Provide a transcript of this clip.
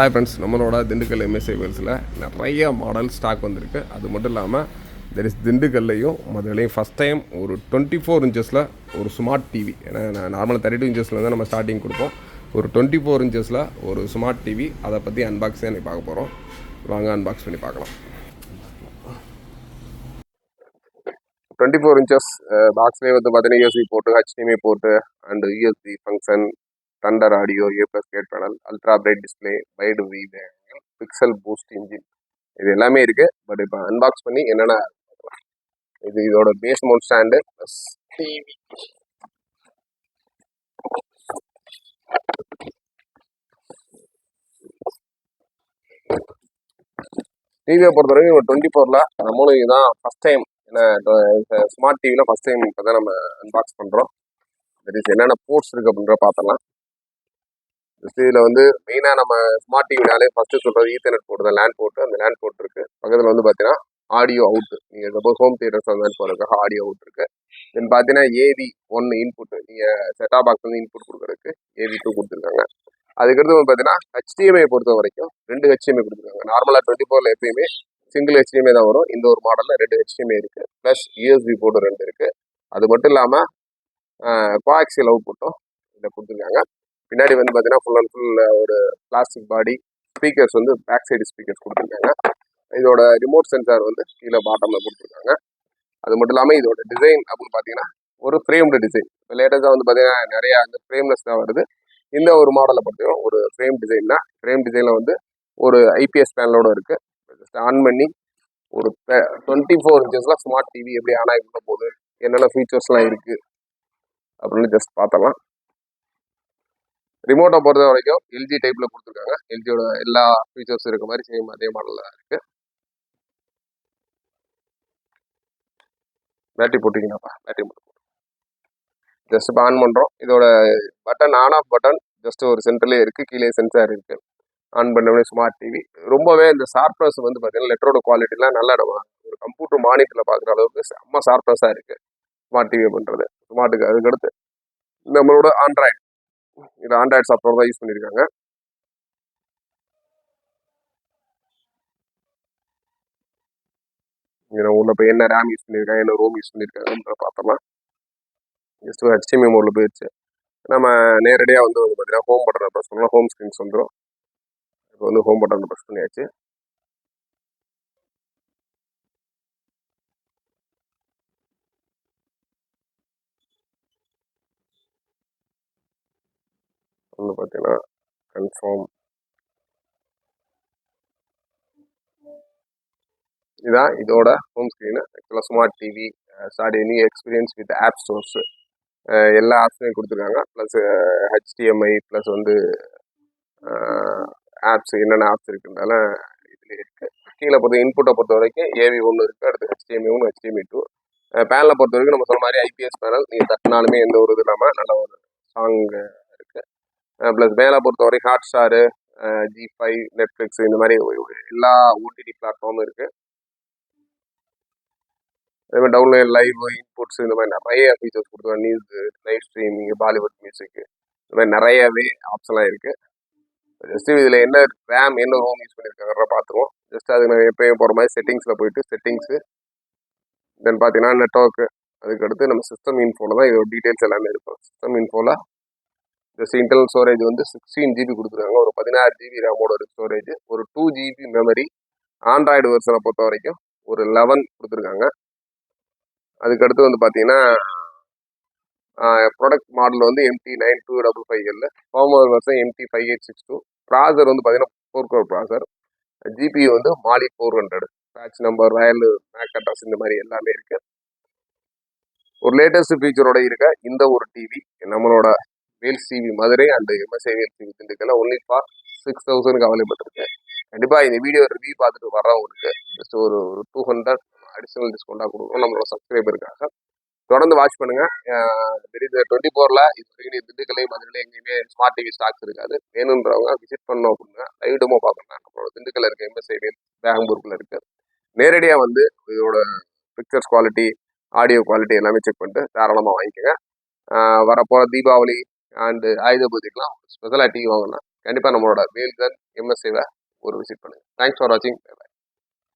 Hi friends நம்மளோட Dindigul MSI வேல்ஸில் நிறைய model stock வந்திருக்கு. அது மட்டும் இல்லாமல் தெர் இஸ் திண்டுக்கல்லையும் மதுரையிலையும் ஃபஸ்ட் டைம் ஒரு டுவெண்ட்டி ஃபோர் இன்ச்சஸில் ஒரு ஸ்மார்ட் டிவி ஏன்னா நார்மலாக தேர்ட்டி டூ இன்ச்சஸில் தான் நம்ம ஸ்டார்டிங் கொடுப்போம். ஒரு டுவெண்ட்டி ஃபோர் இன்ச்சஸில் ஒரு ஸ்மார்ட் டிவி அதை பற்றி அன்பாக்ஸ் தான் பார்க்க போகிறோம் வாங்க அன்பாக்ஸ் பண்ணி பார்க்கலாம். டுவெண்ட்டி ஃபோர் இன்ச்சஸ் பாக்ஸ்லேயே வந்து பார்த்தீங்கன்னா யூஎஸ்பி போட்டு ஹெச்டிஎம்ஐ போட்டு and USB function thunder audio A plus grade panel ultra bright display wide view pixel boost engine இது எல்லாமே இருக்கு. பட் இப்போ அன்பாக்ஸ் பண்ணி என்னென்ன இது இதோட base mount stand plus TV டிவியை பொறுத்த வரைக்கும் ஒரு டுவெண்ட்டி ஃபோரில் நம்மளும் இதுதான் ஃபஸ்ட் டைம் ஏன்னா ஸ்மார்ட் டிவியில் ஃபஸ்ட் டைம் இப்போ தான் நம்ம அன்பாக்ஸ் பண்ணுறோம் தட் இஸ் என்னென்ன போர்ட்ஸ் இருக்குது அப்படின்ற பார்த்தலாம் இதில் வந்து மெயினாக நம்ம ஸ்மார்ட் டிவினாலே ஃபஸ்ட்டு சொல்கிறது ஈத்தர்நெட் போட்டு தான். லேண்ட் போட்டு அந்த லேண்ட் போட்டு இருக்கு. பக்கத்தில் வந்து பார்த்தீங்கன்னா ஆடியோ அவுட்டு நீங்கள் சப்போஸ் ஹோம் தியேட்டர்ஸ் அந்த மாதிரி போகிறதுக்காக ஆடியோ அவுட் இருக்கு. தென் பார்த்தீங்கன்னா ஏவி ஒன் இன்புட் நீங்கள் செட்டா பாக்ஸ் வந்து இன்புட் கொடுக்குறதுக்கு ஏவி டூ கொடுத்துருக்காங்க. அதுக்கடுத்து வந்து பார்த்தீங்கன்னா ஹெச்டிஎம்ஐ பொறுத்த வரைக்கும் ரெண்டு ஹெச்டிஎம்ஐ கொடுத்துருக்காங்க. நார்மலாக டுவெண்ட்டி ஃபோரில் எப்பயுமே சிங்கிள் ஹெச்டிஎம்ஐ தான் வரும். இந்த ஒரு மாடலில் ரெண்டு ஹெச்டிஎம்ஐ இருக்குது ப்ளஸ் யூஎஸ்பி போர்டு ரெண்டு இருக்குது அது மட்டும் இல்லாமல் கோஆக்சியல் அவுட் புட்டும் இதில் கொடுத்துருக்காங்க. பின்னாடி வந்து பார்த்தீங்கன்னா ஃபுல் அண்ட் ஃபுல் ஒரு பிளாஸ்டிக் பாடி ஸ்பீக்கர்ஸ் வந்து பேக் சைடு ஸ்பீக்கர்ஸ் கொடுத்துருக்காங்க. இதோட ரிமோட் சென்சார் வந்து கீழே பாட்டமில் கொடுத்துருக்காங்க. அது மட்டும் இல்லாமல் இதோட டிசைன் அப்படின்னு பார்த்தீங்கன்னா ஒரு ஃப்ரேம்டு டிசைன் இப்போ லேட்டஸ்ட்டாக வந்து பார்த்தீங்கன்னா நிறையா அந்த ஃப்ரேம்லெஸ் தான் வருது. இந்த ஒரு மாடலை பொறுத்தவரைக்கும் ஒரு ஃப்ரேம் டிசைன்னா ஃப்ரேம் டிசைனில் வந்து ஒரு ஐபிஎஸ் பேனலோடு இருக்குது ஜஸ்ட் ஆன் பண்ணி ஒரு டுவெண்ட்டி ஃபோர் இன்ச்சஸில் ஸ்மார்ட் டிவி எப்படி ஆன் ஆகி போகுது என்னென்ன ஃபீச்சர்ஸ்லாம் இருக்குது அப்படின்னு ஜஸ்ட் பார்த்தலாம் ரிமோட்டை பொறுத்த வரைக்கும் எல்ஜி டைப்பில் கொடுத்துருக்காங்க. எல்ஜியோட எல்லா ஃபீச்சர்ஸ் இருக்க மாதிரி சேம் அதே மாடலில் இருக்குது பேட்டரி போட்டிங்கன்னாப்பா பேட்டரி மட்டும் போட்டு ஜஸ்ட் இப்போ ஆன் பண்ணுறோம் இதோட button on off button just ஒரு சென்டர்லேயே இருக்குது கீழே சென்சார் இருக்குது ஆன் பண்ண ஸ்மார்ட் டிவி ரொம்பவே இந்த ஷார்ப்னஸ் வந்து பார்த்தீங்கன்னா லெட்டரோட குவாலிட்டிலாம் நல்லா நம்ம ஒரு கம்ப்யூட்டர் மானிட்டரில் பார்க்குற அளவுக்கு செம்ம ஷார்ப்னஸாக இருக்குது ஸ்மார்ட் டிவி பண்ணுறது ஸ்மார்ட்டுக்கு அதுக்கடுத்து நம்மளோட ஆண்ட்ராய்டு இது ஆண்ட்ராய்டு சாஃப்ட்வேர் தான் யூஸ் பண்ணியிருக்காங்க இதில் உள்ள போய் என்ன ரேம் யூஸ் பண்ணியிருக்காங்க என்ன ரோம் யூஸ் பண்ணியிருக்காங்கன்ற பார்த்தோம்னா ஜஸ்ட் ஒரு ஹெச்டிஎம்ஐ மோடில் போயிடுச்சு. நம்ம நேரடியாக வந்து வந்து பார்த்தீங்கன்னா ஹோம் பட்டனை ப்ரெஸ் பண்ணலாம். ஹோம் ஸ்க்ரீன்ஸ் வந்துடும் இப்போ வந்து ஹோம் பட்டனை ப்ரெஸ் பண்ணியாச்சு. வந்து பார்த்தீங்கன்னா கன்ஃபார்ம் இதுதான் இதோட ஹோம் ஸ்க்ரீனு ஆக்சுவலாக smart TV sorry any experience with app stores எல்லா ஆப்ஸுமே கொடுத்துருக்காங்க. ப்ளஸ் ஹெச்டிஎம்ஐ ப்ளஸ் வந்து ஆப்ஸ் என்னென்ன ஆப்ஸ் இருக்குனால இதுலேயே இருக்குது கீழே பொறுத்த இன்புட்டை பொறுத்த வரைக்கும் ஏவி ஒன்று இருக்குது அடுத்து ஹெச்டிஎம்ஐ ஒன்று ஹெச்டிஎம்ஐ டூ பேனலை பொறுத்த வரைக்கும் நம்ம சொன்ன மாதிரி ஐபிஎஸ் பேனல் நீங்கள் தட்டினாலுமே எந்த ஒரு இது இல்லாமல் நல்ல ஒரு சாங் ப்ளஸ் மேலே பொறுத்த வரைக்கும் Hotstar Zee five Netflix இந்த மாதிரி எல்லா ஓடிடி பிளாட்ஃபார்மும் இருக்குது அதே மாதிரி டவுன்லைன் லைவ் இன்புட்ஸ் இந்த மாதிரி நிறைய ஃபீச்சர்ஸ் கொடுத்துருவாங்க news live streaming Bollywood music இந்த மாதிரி நிறையவே ஆப்ஷன்லாம் இருக்குது ஜஸ்ட் இதில் என்ன ரேம் என்ன ரோம் யூஸ் பண்ணியிருக்காங்க பார்த்துருவோம். ஜஸ்ட் அது நான் எப்பயும் போகிற மாதிரி செட்டிங்ஸில் போயிட்டு செட்டிங்ஸு தென் பார்த்தீங்கன்னா நெட்ஒர்க்கு அதுக்கடுத்து நம்ம சிஸ்டம் இன்ஃபோவில் தான் இதோட டீட்டெயில்ஸ் எல்லாமே இருக்கும். சிஸ்டம் இன்ஃபோவில் ஜஸ்ட் இன்டர்னல் ஸ்டோரேஜ் வந்து சிக்ஸ்டீன் ஜிபி கொடுத்துருக்காங்க. ஒரு பதினாறு ஜிபி ரேமோட ஒரு ஸ்டோரேஜ் ஒரு டூ ஜிபி மெமரி ஆண்ட்ராய்டு வெர்ஷனை பொறுத்த வரைக்கும் ஒரு லெவன் கொடுத்துருக்காங்க. அதுக்கடுத்து வந்து பார்த்தீங்கன்னா ப்ராடக்ட் மாடல் வந்து MT nine two double five L firmware வருஷம் MT five eight six two processor வந்து பார்த்தீங்கன்னா ஃபோர் கோர் ப்ராசர் ஜிபி வந்து Mali four hundred batch number royal MAC address இந்த மாதிரி எல்லாமே இருக்குது ஒரு லேட்டஸ்ட் ஃபீச்சரோட இருக்க இந்த ஒரு டிவி நம்மளோட Vels TV Madurai and MSAVL Vels TV திண்டுக்கல்ல ஒன்லி ஃபார் சிக்ஸ் தௌசண்ட்க்கு அவைலபிள் இருக்கு. கண்டிப்பாக இந்த வீடியோ ரிவ்யூ பார்த்துட்டு வர்றவங்களுக்கு ஜஸ்ட் ஒரு ஒரு டூ ஹண்ட்ரட் அடிஷனல் டிஸ்கவுண்ட்டாக கொடுக்குறோம் நம்மளோட சப்ஸ்கிரைபருக்காக தொடர்ந்து வாட்ச் பண்ணுங்க. தெரியுது டுவெண்ட்டி ஃபோரில் இது வரைக்கும் திண்டுக்கல்லை மதுரையில் எங்கேயுமே ஸ்மார்ட் டிவி ஸ்டாக்ஸ் இருக்காது. வேணுன்றவங்க விசிட் பண்ணோம் அப்படின்னா லைவ் டெமோ நம்மளோட திண்டுக்கல்ல இருக்க எம்எஸ்ஐ பேங்களூருக்குள்ள இருக்கு. நேரடியாக வந்து இதோட பிக்சர்ஸ் குவாலிட்டி ஆடியோ குவாலிட்டி எல்லாமே செக் பண்ணிட்டு தாராளமாக வாங்கிக்கோங்க. வரப்போகிற தீபாவளி அண்டு ஆயுத பூஜைக்கெலாம் ஸ்பெஷலாக டீ வாங்கினா கண்டிப்பாக நம்மளோட வேல்கன் எம்எஸ்ஏவை ஒரு விசிட் பண்ணுங்கள் தேங்க்ஸ் ஃபார் வாட்சிங்